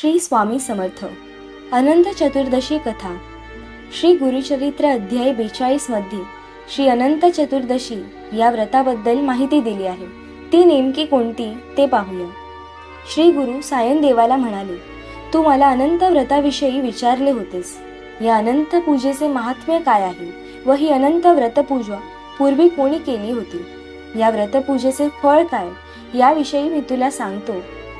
श्री स्वामी समर्थ. अनंत चतुर्दशी कथा. श्री गुरुचरित्र अध्याय बेचाळीसमध्ये श्री अनंत चतुर्दशी या व्रताबद्दल माहिती दिली आहे. ती नेमकी कोणती ते पाहूया. श्री गुरु सायन देवाला म्हणाले तू मला अनंत व्रताविषयी विचारले होतेस. या अनंत पूजेचे महात्म्य काय आहे व ही अनंत व्रतपूजा पूर्वी कोणी केली होती? या व्रतपूजेचे फळ काय? याविषयी मी तुला सांगतो.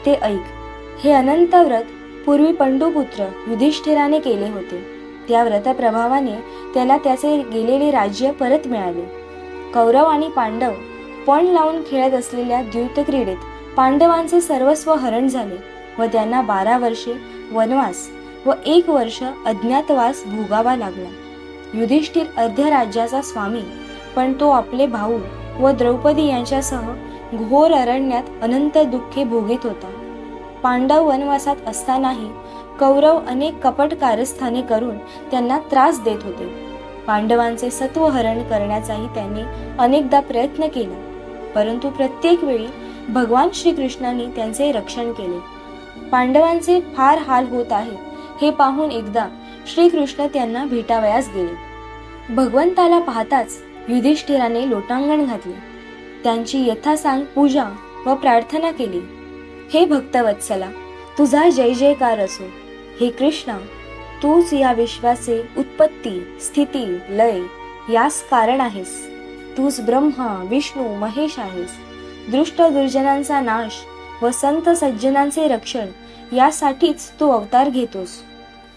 ते ऐक. हे अनंत व्रत पूर्वी पंडुपुत्र युधिष्ठिराने केले होते. त्या व्रतप्रभावाने त्याला त्याचे गेलेले राज्य परत मिळाले. कौरव आणि पांडव पण लावून खेळत असलेल्या द्यूतक्रीडेत पांडवांचे सर्वस्व हरण झाले व त्यांना बारा वर्षे वनवास व एक वर्ष अज्ञातवास भोगावा लागला. युधिष्ठिर अर्ध्या राज्याचा स्वामी पण तो आपले भाऊ व द्रौपदी यांच्यासह घोर अरण्यात अनंत दुःखे भोगीत होता. पांडव वनवासात असतानाही कौरव अनेक कपट कारस्थाने करून त्यांना त्रास देत होते. पांडवांचे सत्व हरण करण्याचाही त्यांनी अनेकदा प्रयत्न केला. परंतु प्रत्येक वेळी भगवान श्रीकृष्णांनी त्यांचे रक्षण केले. पांडवांचे फार हाल होत आहेत हे पाहून एकदा श्रीकृष्ण त्यांना भेटावयास गेले. भगवंताला पाहताच युधिष्ठिराने लोटांगण घातले. त्यांची यथासांग पूजा व प्रार्थना केली. हे भक्तवत्सला तुझा जय जयकार असो. हे कृष्णा तूच या विश्वाचे उत्पत्ती स्थिती लय यास कारण आहेस. तूच ब्रह्मा विष्णू महेश आहेस. दृष्ट दुर्जनांचा नाश व संत सज्जनांचे रक्षण यासाठीच तू अवतार घेतोस.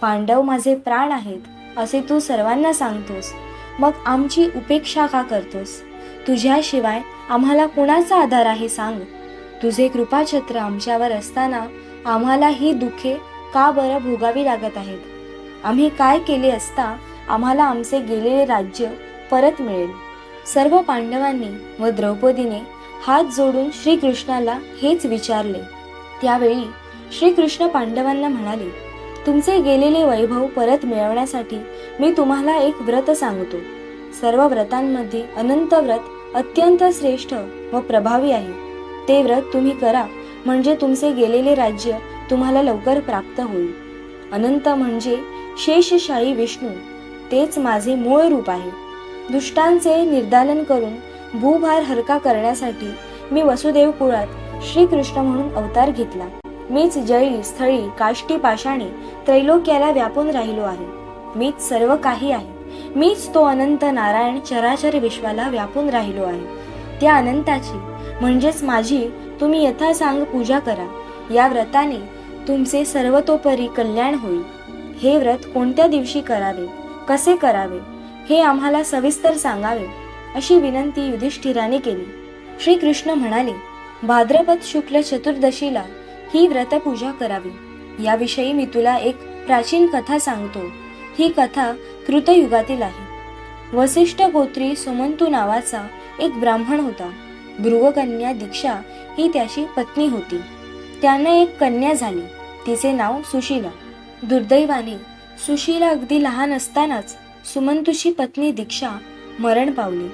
पांडव माझे प्राण आहेत असे तू सर्वांना सांगतोस. मग आमची उपेक्षा का करतोस? तुझ्याशिवाय आम्हाला कुणाचा आधार आहे सांग. तुझे कृपाछत्र आमच्यावर असताना आम्हाला ही दुःखे का बरं भोगावी लागत आहेत? आम्ही काय केले असता आम्हाला आमचे गेलेले राज्य परत मिळेल? सर्व पांडवांनी व द्रौपदीने हात जोडून श्रीकृष्णाला हेच विचारले. त्यावेळी श्रीकृष्ण पांडवांना म्हणाले तुमचे गेलेले वैभव परत मिळवण्यासाठी मी तुम्हाला एक व्रत सांगतो. सर्व व्रतांमध्ये अनंत व्रत अत्यंत श्रेष्ठ व प्रभावी आहे. ते व्रत तुम्ही करा म्हणजे तुमचे गेलेले राज्य तुम्हाला लवकर प्राप्त होईल. अनंत म्हणजे शेषशाही विष्णू तेच माझे मूळ रूप आहे. दुष्टांचे निर्दालन करून भूभार हलका करण्यासाठी मी वसुदेव कुळात श्रीकृष्ण म्हणून अवतार घेतला. मीच जळी स्थळी काष्टी पाषाणी त्रैलोक्याला व्यापून राहिलो आहे. मीच सर्व काही आहे. मीच तो अनंत नारायण चराचर विश्वाला व्यापून राहिलो आहे. त्या अनंताची म्हणजेच माझी तुम्ही यथासांग पूजा करा. या व्रताने तुमचे सर्वतोपरी कल्याण होईल. हे व्रत कोणत्या दिवशी करावे? कसे करावे? हे आम्हाला सविस्तर सांगावे अशी विनंती युधिष्ठिराने केली. श्रीकृष्ण म्हणाले भाद्रपद शुक्ल चतुर्दशीला ही व्रतपूजा करावी. याविषयी मी तुला एक प्राचीन कथा सांगतो. ही कथा कृतयुगातील आहे. वसिष्ठ गोत्री सुमंतू नावाचा एक ब्राह्मण होता. ध्रुवकन्या दीक्षा ही त्याची पत्नी होती. त्यानं एक कन्या झाली. तिचे नाव सुशीला. दुर्दैवाने सुशीला अगदी लहान असतानाच सुमंतूची पत्नी दीक्षा मरण पावली.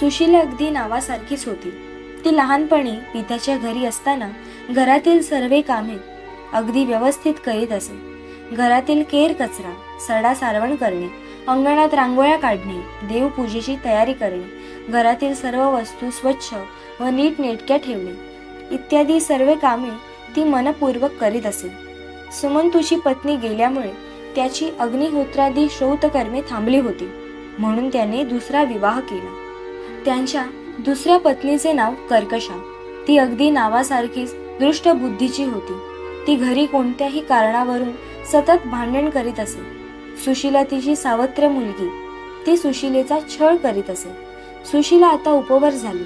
सुशीला अगदी नावासारखीच होती. ती लहानपणी पित्याच्या घरी असताना घरातील सर्व कामे अगदी व्यवस्थित करीत असे. घरातील केर कचरा सडा सारवण करणे अंगणात रांगोळ्या काढणे देवपूजेची तयारी करणे घरातील सर्व वस्तू स्वच्छ व नीटनेटक्या ठेवणे. इत्यादी सर्व कामे ती मनपूर्वक करीत असे. सुमंतूची पत्नी गेल्यामुळे त्याची अग्निहोत्रादी श्रौतकर्मे थांबली होती. म्हणून त्याने दुसरा विवाह केला. त्यांच्या दुसऱ्या पत्नीचे नाव कर्कशा. ती अगदी नावासारखीच दृष्ट बुद्धीची होती. ती घरी कोणत्याही कारणावरून सतत भांडण करीत असे. सुशीला तिची सावत्र मुलगी. ती सुशीलेचा छळ करीत असे. सुशीला आता उपवर झाली.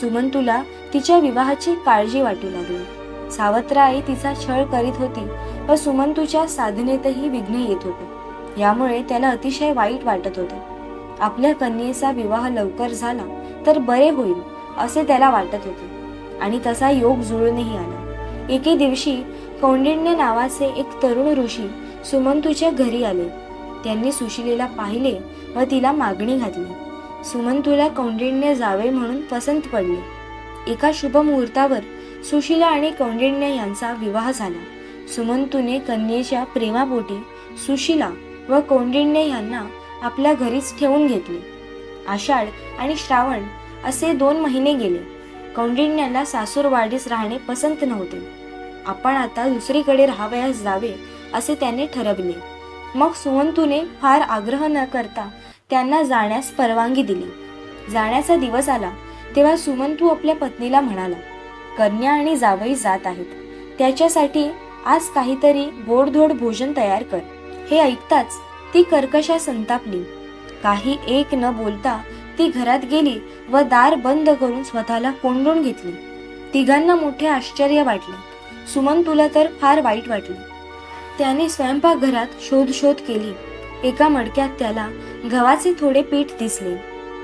सुमंतूला तिच्या विवाहाची काळजी वाटू लागली. सावत्र आई तिचा छळ करीत होती व सुमंतूच्या साधनेतही विघ्न येत होते. यामुळे त्याला अतिशय वाईट वाटत होते. आपल्या कन्येचा विवाह लवकर झाला तर बरे होईल असे त्याला वाटत होते. आणि तसा योग जुळूनही आला. एके दिवशी कौंडिण्य नावाचे एक तरुण ऋषी सुमंतूच्या घरी आले. त्यांनी सुशिलेला पाहिले व तिला मागणी घातली. सुमंतूला कौंडिण्य जावे म्हणून पसंत पडले. एका शुभ मुहूर्तावर सुशीला आणि कौंडिण्य यांचा विवाह झाला. सुमंतूने कन्येच्या प्रेमापोटी सुशिला व कौंडिण्य यांना आपल्या घरीच ठेवून घेतले. आषाढ आणि श्रावण असे दोन महिने गेले. कौंडिण्याला सासूरवाडीस राहणे पसंत नव्हते. आपण आता दुसरीकडे राहावयास जावे असे त्याने ठरवले. मग सुमंतूने फार आग्रह न करता त्यांना जाण्यास परवानगी दिली. जाण्याचा दिवस आला तेव्हा सुमंतू आपल्या पत्नीला म्हणाला कन्या आणि जावई जात आहेत. त्याच्यासाठी आज काहीतरी गोडधोड भोजन तयार कर. हे ऐकताच ती कर्कशा संतापली. काही एक न बोलता ती घरात गेली व दार बंद करून स्वतःला कोंडून घेतली. तिघांना मोठे आश्चर्य वाटले. सुमंतूला तर फार वाईट वाटले. त्याने स्वयंपाकघरात शोध शोध केली. एका मडक्यात त्याला गव्हाचे थोडे पीठ दिसले.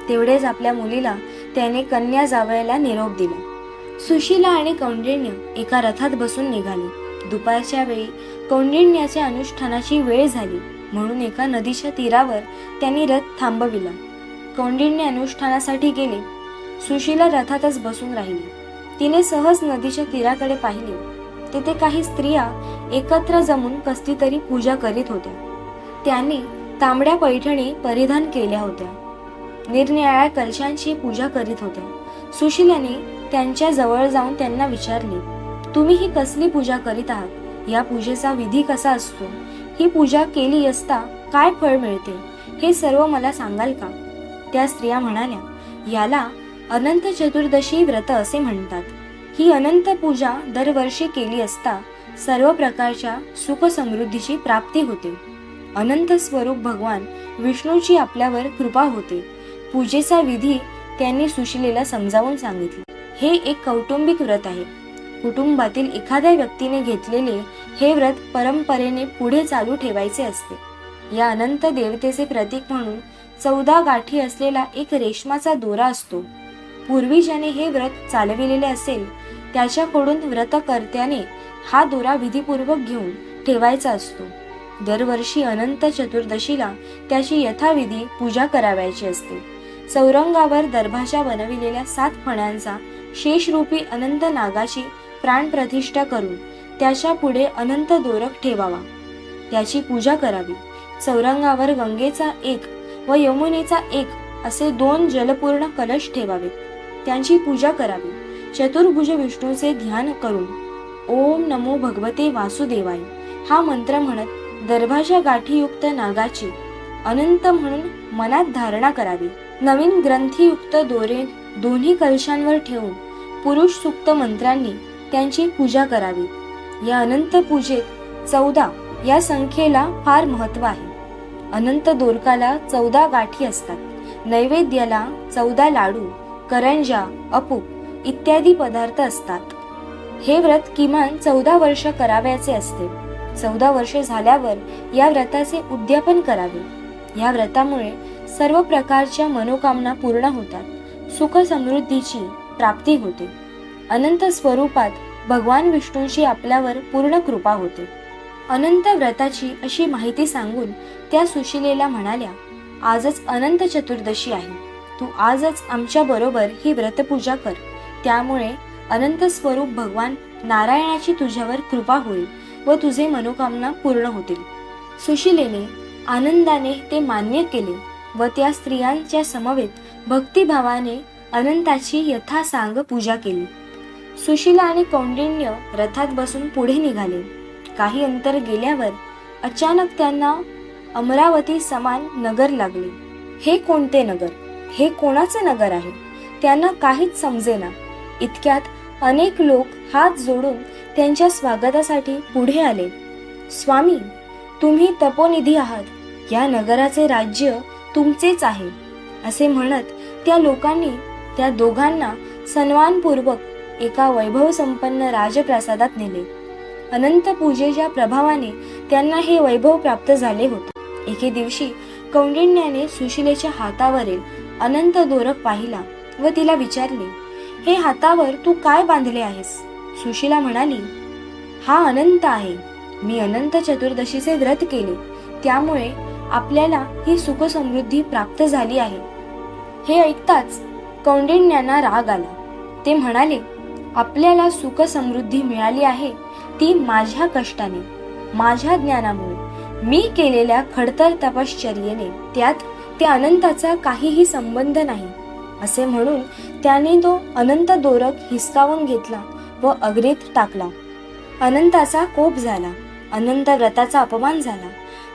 तेवढेच आपल्या मुलीला त्याने कन्या जावयाला निरोप दिला. सुशीला आणि कौंडिण्य एका रथात बसून निघाले. दुपारच्या वेळी कौंडिण्याच्या अनुष्ठानाची वेळ झाली म्हणून एका नदीच्या तीरावर त्यांनी रथ थांबविला. कौंडिण्य अनुष्ठानासाठी गेले. सुशीला रथातच बसून राहिली. तिने सहज नदीच्या तीराकडे पाहिले. तेथे काही स्त्रिया एकत्र जमून कसली तरी पूजा करीत होत्या. त्यांनी तांबड्या पैठणी परिधान केल्या होत्या. निरनिराळ्या कलशांची पूजा करीत होत्या सुशिलाने त्यांच्या जवळ जाऊन त्यांना विचारले तुम्ही ही कसली पूजा करीत आहात? या पूजेचा विधी कसा असतो? ही पूजा केली असता काय फळ मिळते? हे सर्व मला सांगाल का? त्या स्त्रिया म्हणाल्या याला अनंत चतुर्दशी व्रत असे म्हणतात. ही अनंत पूजा दरवर्षी केली असता सर्व प्रकारच्या सुखसमृद्धीची प्राप्ती होते. अनंत स्वरूप भगवान विष्णूची आपल्यावर कृपा होते. पूजेचा विधी त्यांनी सुशिलेला समजावून सांगितले. हे एक कौटुंबिक व्रत आहे. कुटुंबातील एखाद्या व्यक्तीने घेतलेले हे व्रत परंपरेने पुढे चालू ठेवायचे असते. या अनंत देवतेचे प्रतीक म्हणून चौदा गाठी असलेला एक रेशमाचा दोरा असतो. पूर्वी ज्याने हे व्रत चालविलेले असेल त्याच्याकडून व्रतकर्त्याने हा दोरा विधीपूर्वक घेऊन ठेवायचा असतो. दरवर्षी अनंत चतुर्दशीला त्याची यथाविधी पूजा करावयाची असते. चौरंगावर दर्भाच्या बनविलेल्या सात फण्यांचा शेषरूपी अनंत नागाची प्राणप्रतिष्ठा करून त्याच्या पुढे अनंत दोरक ठेवावा. त्याची पूजा करावी. चौरंगावर गंगेचा एक व यमुनेचा एक असे दोन जलपूर्ण कलश ठेवावेत. त्यांची पूजा करावी. चतुर्भुज विष्णूचे ध्यान करून. ओम नमो भगवते वासुदेवाय. हा मंत्र म्हणत दर्भाच्या गाठीयुक्त नागाची अनंत म्हणून मनात धारणा करावी. नवीन ग्रंथीयुक्त दोरे दोन्ही कलशांवर ठेवून पुरुष सुक्त मंत्रांनी त्यांची पूजा करावी. या अनंत पूजेत चौदा या संख्येला फार महत्त्व आहे. अनंत दोरकाला चौदा गाठी असतात. नैवेद्याला चौदा लाडू करंजा अपूप इत्यादी पदार्थ असतात. हे व्रत किमान चौदा वर्ष करावयाचे असते. चौदा वर्षे झाल्यावर या व्रताचे उद्यापन करावे. या व्रतामुळे सर्व प्रकारच्या मनोकामना पूर्ण होतात. सुख समृद्धीची प्राप्ती होते. अनंत स्वरूपात भगवान विष्णूंची आपल्यावर पूर्ण कृपा होते. अनंत व्रताची अशी माहिती सांगून त्या सुशिलेला म्हणाल्या आजच अनंत चतुर्दशी आहे. तू आजच आमच्या बरोबर ही व्रतपूजा कर. त्यामुळे अनंत स्वरूप भगवान नारायणाची तुझ्यावर कृपा होईल. व तुझे मनोकामना पूर्ण होतील. सुशिलेने आनंदाने ते मान्य केले व त्या स्त्रियांच्या समवेत भक्तिभावाने अनंताची यथासांग पूजा केली. सुशिला आणि कौंडिण्य रथात बसून पुढे निघाले. काही अंतर गेल्यावर अचानक त्यांना अमरावती समान नगर लागले. हे कोणते नगर? हे कोणाचे नगर आहे? त्यांना काहीच समजेना. इतक्यात अनेक लोक हात जोडून त्यांच्या स्वागतासाठी पुढे आले. स्वामी तुम्ही तपोनिधी आहात. या नगराचे राज्य तुमचेच आहे असे म्हणत त्या लोकांनी त्या दोघांना सन्मानपूर्वक एका वैभव संपन्न राजप्रासादात नेले. अनंत पूजेच्या प्रभावाने त्यांना हे वैभव प्राप्त झाले होते. एके दिवशी कौंडिण्याने सुशिलेच्या हातावरील अनंत दोरक पाहिला व तिला विचारले हे हातावर तू काय बांधले आहेस? सुशिला म्हणाली हा अनंत आहे. मी अनंत चतुर्दशीचे व्रत केले. त्यामुळे आपल्याला ही सुखसमृद्धी प्राप्त झाली आहे. हे ऐकताच कौंडिण्यांना राग आला. ते म्हणाले आपल्याला सुख समृद्धी मिळाली आहे ती माझ्या कष्टाने माझ्या ज्ञानामुळे. मी केलेल्या खडतर तपश्चर्येने त्यात त्या अनंताचा काहीही संबंध नाही. असे म्हणून त्याने तो अनंत दोरक हिसकावून घेतला व अग्नीत टाकला. अनंताचा कोप झाला. अनंत व्रताचा अपमान झाला.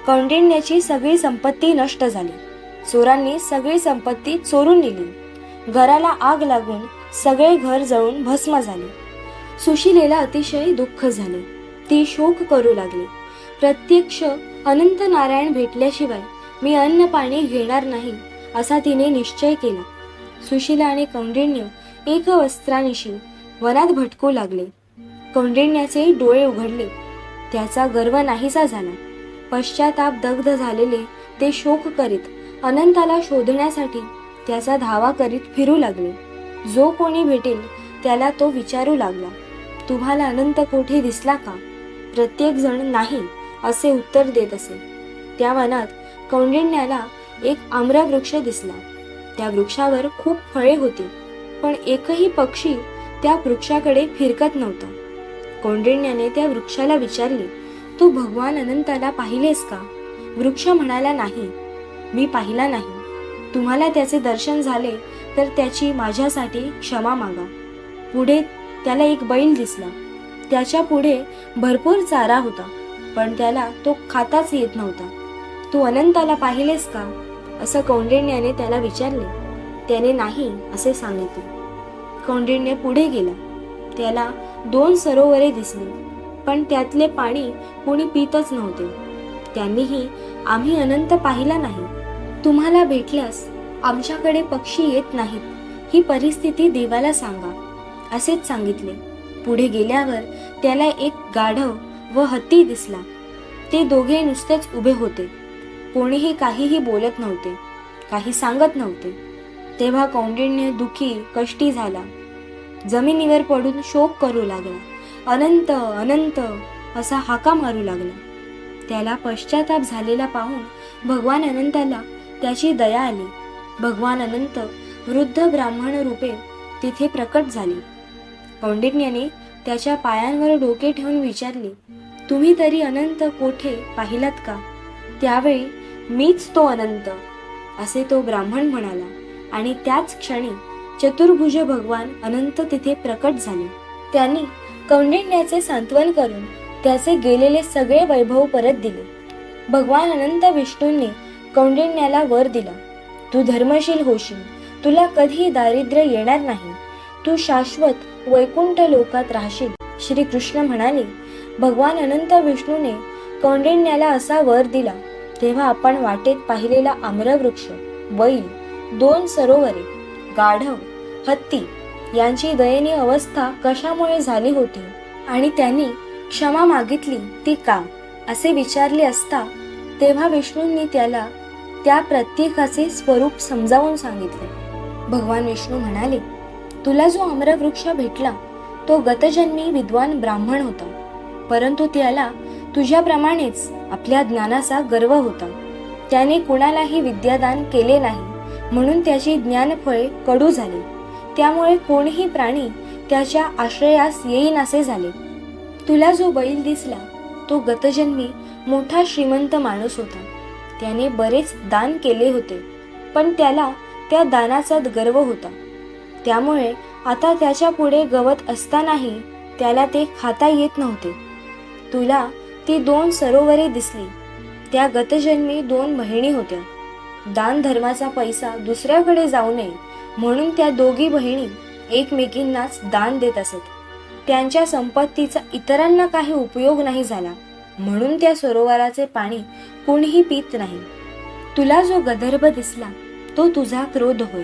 कौंडिण्याची सगळी संपत्ती नष्ट झाली. चोरांनी सगळी संपत्ती चोरून नेली. घराला आग लागून सगळे घर जळून भस्म झाले. सुशिलेला अतिशय दुःख झाले. ती शोक करू लागली. प्रत्यक्ष अनंत नारायण भेटल्याशिवाय मी अन्न पाणी घेणार नाही असा तिने निश्चय केला. सुशीला आणि कौंडिण्य एक वस्त्रानिशी वनात भटकू लागले. कौंडिण्याचे डोळे उघडले. त्याचा गर्व नाहीसा झाला. पश्चाताप दग्ध झालेले ते शोक करीत अनंताला शोधण्यासाठी त्याचा धावा करीत फिरू लागले. जो कोणी भेटेल त्याला तो विचारू लागला. तुम्हाला अनंत कोठे दिसला का? प्रत्येक जण नाही असे उत्तर देत असे. त्या वनात कौंडिण्याला एक आम्र वृक्ष दिसला. त्या वृक्षावर खूप फळे होती पण एकही पक्षी त्या वृक्षाकडे फिरकत नव्हता. कौंडिण्याने त्या वृक्षाला विचारले तू भगवान अनंताला पाहिलेस का? वृक्ष म्हणाला नाही मी पाहिला नाही. तुम्हाला त्याचे दर्शन झाले तर त्याची माझ्यासाठी क्षमा मागा. पुढे त्याला एक बैल दिसला. त्याच्या पुढे भरपूर चारा होता पण त्याला तो खाताच येत नव्हता. तू अनंताला पाहिलेस का? असं कौंडिण्याने त्याला विचारले. त्याने नाही असे सांगितले. कौंडिण्य पुढे गेला. त्याला दोन सरोवरे दिसली पण त्यातले पाणी कोणी पितच नव्हते. त्यांनीही आम्ही अनंत पाहिला नाही. तुम्हाला भेटल्यास आमच्याकडे पक्षी येत नाहीत ही परिस्थिती देवाला सांगा असेच सांगितले. पुढे गेल्यावर त्याला एक गाढव व हत्ती दिसला. ते दोघे नुसतेच उभे होते. कोणीही काहीही बोलत नव्हते काही सांगत नव्हते. तेव्हा कौंडिण्य दुखी कष्टी झाला. जमिनीवर पडून शोक करू लागला. अनंत अनंत असा हाका मारू लागला. त्याला पश्चाताप झालेला पाहून भगवान अनंताला त्याची दया आली. भगवान अनंत वृद्ध ब्राह्मण रूपे तिथे प्रकट झाले. कौंडिण्याने त्याच्या पायांवर डोके ठेवून विचारले तुम्ही तरी अनंत कोठे पाहिलात का? त्यावेळी मीच तो अनंत असे तो ब्राह्मण म्हणाला. आणि त्याच क्षणी चतुर्भुज भगवान अनंत तिथे प्रकट झाले. त्यांनी कौंडिण्याचे सांत्वन करून त्याचे गेलेले सगळे वैभव परत दिले. भगवान अनंत विष्णूंनी कौंडिण्याला वर दिला. तू धर्मशील होशील. तुला कधी दारिद्र्य येणार नाही. तू शाश्वत वैकुंठ लोकात राहशील. श्री कृष्ण म्हणाले भगवान अनंत विष्णूने कौंडिण्याला असा वर दिला तेव्हा आपण वाटेत पाहिलेला आम्रवृक्ष बैल दोन सरोवरे गाढव हत्ती यांची दयनीय अवस्था कशामुळे झाली होती? आणि त्यांनी क्षमा मागितली ती का? असे विचारले असता तेव्हा विष्णूंनी त्याला त्या प्रत्येकाचे स्वरूप समजावून सांगितले. भगवान विष्णू म्हणाले तुला जो आम्रवृक्ष भेटला तो गतजन्मी विद्वान ब्राह्मण होता. परंतु त्याला तुझ्याप्रमाणेच आपल्या ज्ञानाचा गर्व होता. त्याने कुणालाही विद्यादान केले नाही. म्हणून त्याची ज्ञानफळे कडू झाली. त्यामुळे कोणीही प्राणी त्याच्या आश्रयास येईन असे झाले. तुला जो बैल दिसला तो गतजन्मी मोठा श्रीमंत माणूस होता. त्याने बरेच दान केले होते पण त्याला त्या दानाचा गर्व होता. त्यामुळे आता त्याच्या पुढे गवत असतानाही त्याला ते खाता येत नव्हते. तुला ती दोन सरोवरे दिसली. त्या गतजन्मी दोन बहिणी होत्या. दान धर्माचा पैसा दुसऱ्याकडे जाऊ नये म्हणून त्या दोघी बहिणी एकमेकींनाच दान देत असत. त्यांच्या संपत्तीचा इतरांना काही उपयोग नाही झाला म्हणून त्या सरोवराचे पाणी कोणीही पित नाही. तुला जो गदर्भ दिसला तो तुझा क्रोध होय.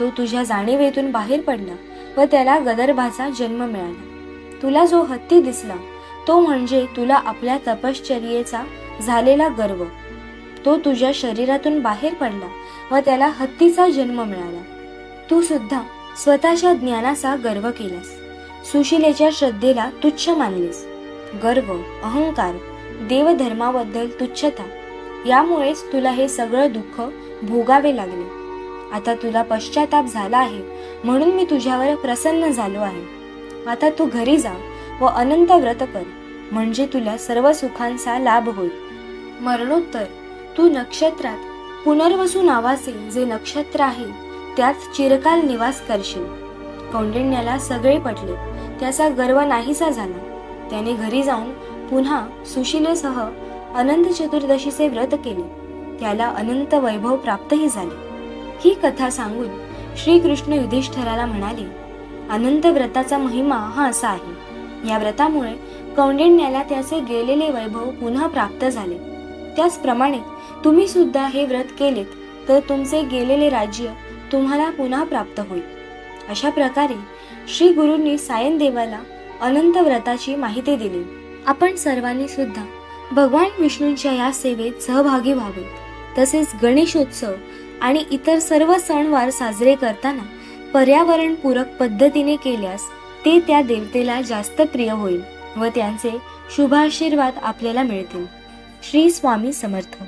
तो तुझ्या जाणीवेतून बाहेर पडला व त्याला गदर्भाचा जन्म मिळाला. तुला जो हत्ती दिसला तो म्हणजे तुला आपल्या तपश्चर्येचा झालेला गर्व. तो तुझ्या शरीरातून बाहेर पडला व त्याला हत्तीचा जन्म मिळाला. तू सुद्धा स्वतःच्या ज्ञानाचा गर्व केलास. सुशिलेच्या श्रद्धेला तुच्छ मानलीस. गर्व अहंकार देवधर्माबद्दल तुच्छता यामुळेच तुला हे सगळं दुःख भोगावे लागले. आता तुला पश्चाताप झाला आहे म्हणून मी तुझ्यावर प्रसन्न झालो आहे. आता तू घरी जा व अनंत व्रत कर म्हणजे तुला सर्व सुखांचा लाभ होईल. मरणोत्तर तू नक्षत्रात पुनर्वसू नावाचे जे नक्षत्र आहे त्यात चिरकाल निवास करशील. कौंडिण्याला सगळे पटले त्याचा गर्व नाहीसा झाला. त्याने घरी जाऊन पुन्हा सुशिलेसह अनंत चतुर्दशीचे व्रत केले. त्याला अनंत वैभव प्राप्तही झाले. ही कथा सांगून श्रीकृष्ण युधिष्ठराला म्हणाले अनंत व्रताचा महिमा हा असा आहे. या व्रतामुळे कौंडिण्याला त्याचे गेलेले वैभव पुन्हा प्राप्त झाले. त्याचप्रमाणे तुम्ही सुद्धा हे व्रत केलेत तर तुमचे गेलेले राज्य तुम्हाला पुन्हा प्राप्त होईल. अशा प्रकारे श्री गुरूंनी सायन देवाला अनंत व्रताची माहिती दिली. आपण सर्वांनी सुद्धा भगवान विष्णूंच्या या सेवेत सहभागी व्हावे. तसेच गणेशोत्सव आणि इतर सर्व सणवार साजरे करताना पर्यावरणपूरक पद्धतीने केल्यास ते त्या देवतेला जास्त प्रिय होईल व त्यांचे शुभाशीर्वाद आपल्याला मिळतील. श्री स्वामी समर्थ.